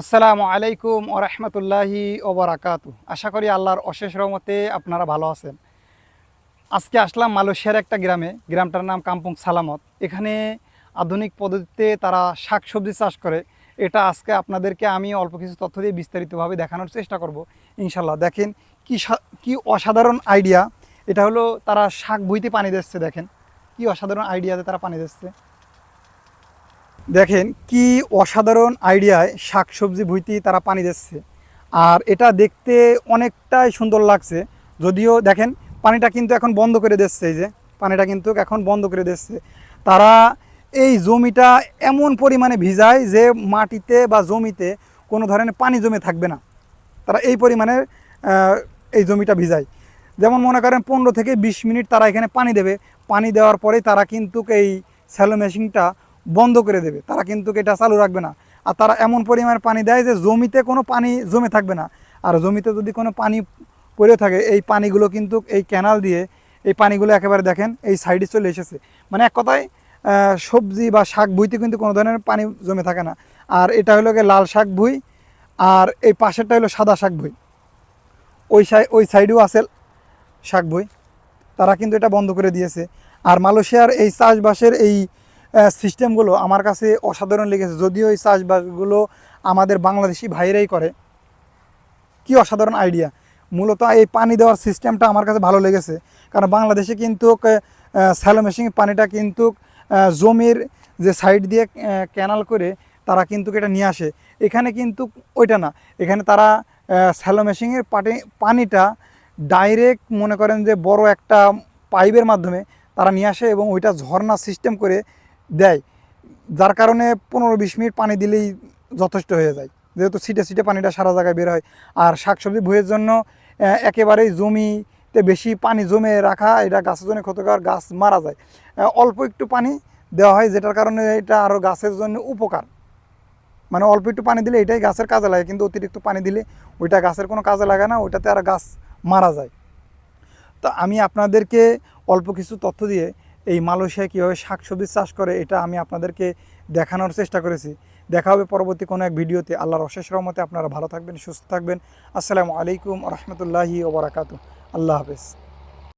আসসালামু আলাইকুম ও রহমতুল্লাহি ওবরাকাতু আশা করি আল্লাহর অশেষ রহমতে আপনারা ভালো আছেন। আজকে আসলাম মালয়েশিয়ার একটা গ্রামে। গ্রামটার নাম কাম্পুং সালামত। এখানে আধুনিক পদ্ধতিতে তারা শাক সবজি চাষ করে। এটা আজকে আপনাদেরকে আমি অল্প কিছু তথ্য দিয়ে বিস্তারিতভাবে দেখানোর চেষ্টা করব ইনশাল্লাহ দেখেন কি কি অসাধারণ আইডিয়া। এটা হলো তারা শাক বইতে পানি দিচ্ছে, দেখেন। কি অসাধারণ আইডিয়াতে তারা পানি দিচ্ছে। দেখেন কি অসাধারণ আইডিয়ায় শাকসবজি ভুইতে তারা পানি দিচ্ছে। আর এটা দেখতে অনেকটাই সুন্দর লাগছে। যদিও দেখেন, পানিটা কিন্তু এখন বন্ধ করে দিচ্ছে এই যে, পানিটা কিন্তু এখন বন্ধ করে দিচ্ছে। তারা এই জমিটা এমন পরিমাণে ভিজায় যে মাটিতে বা জমিতে কোনো ধরনের পানি জমে থাকবে না। তারা এই পরিমাণে এই জমিটা ভিজায়। যেমন মনে করেন, পনেরো থেকে বিশ মিনিট তারা এখানে পানি দেবে। পানি দেওয়ার পরে তারা কিন্তু এই স্যালো মেশিনটা বন্ধ করে দেবে। তারা কিন্তু এটা চালু রাখবে না। আর তারা এমন পরিমাণে পানি দেয় যে জমিতে কোনো পানি জমে থাকবে না। আর জমিতে যদি কোনো পানি পড়ে থাকে, এই পানিগুলো কিন্তু এই ক্যানাল দিয়ে এই পানিগুলো একেবারে দেখেন এই সাইডে চলে এসেছে। মানে এক কথায় সবজি বা শাক বুইতে কিন্তু কোনো ধরনের পানি জমে থাকে না। আর এটা হলো গিয়ে লাল শাক ভুই, আর এই পাশেরটা হলো সাদা শাক ভুই। ওই সাই, ওই সাইডেও আছে শাক বই তারা কিন্তু এটা বন্ধ করে দিয়েছে। আর মালয়েশিয়ার এই চাষবাসের এই সিস্টেমগুলো আমার কাছে অসাধারণ লেগেছে। যদিও এই চাষবাসগুলো আমাদের বাংলাদেশি ভাইরাই করে। কি অসাধারণ আইডিয়া মূলত এই পানি দেওয়ার সিস্টেমটা আমার কাছে ভালো লেগেছে। কারণ বাংলাদেশে কিন্তু স্যালো মেশিন পানিটা কিন্তু জমির যে সাইড দিয়ে ক্যানাল করে তারা কিন্তু এটা নিয়ে আসে। এখানে কিন্তু ওইটা না। এখানে তারা স্যালো মেশিনের পাটি পানিটা ডাইরেক্ট মনে করেন যে বড় একটা পাইপের মাধ্যমে তারা নিয়ে আসে এবং ওইটা ঝর্ণা সিস্টেম করে দেয়, যার কারণে পনেরো বিশ মিনিট পানি দিলেই যথেষ্ট হয়ে যায়। যেহেতু সিটে সিটে পানিটা সারা জায়গায় বের হয়। আর শাকসবজি ভুয়ের জন্য একেবারেই জমিতে বেশি পানি জমে রাখা, এটা গাছের জন্য ক্ষতিকর, গাছ মারা যায়। অল্প একটু পানি দেওয়া হয়, যেটার কারণে এটা আরও গাছের জন্য উপকার। মানে অল্প একটু পানি দিলে এটাই গাছের কাজে লাগে, কিন্তু অতিরিক্ত পানি দিলে ওইটা গাছের কোনো কাজে লাগে না, ওইটাতে আর গাছ মারা যায়। তো আমি আপনাদেরকে অল্প কিছু তথ্য দিয়ে এই মালয়েশিয়া কীভাবে শাক সবজি চাষ করে, এটা আমি আপনাদেরকে দেখানোর চেষ্টা করেছি। দেখা হবে পরবর্তী কোনো এক ভিডিওতে। আল্লাহর অশেষ রহমতে আপনারা ভালো থাকবেন, সুস্থ থাকবেন। আসসালামু আলাইকুম রহমতুল্লাহি ওবরাকাতু আল্লাহ হাফেজ।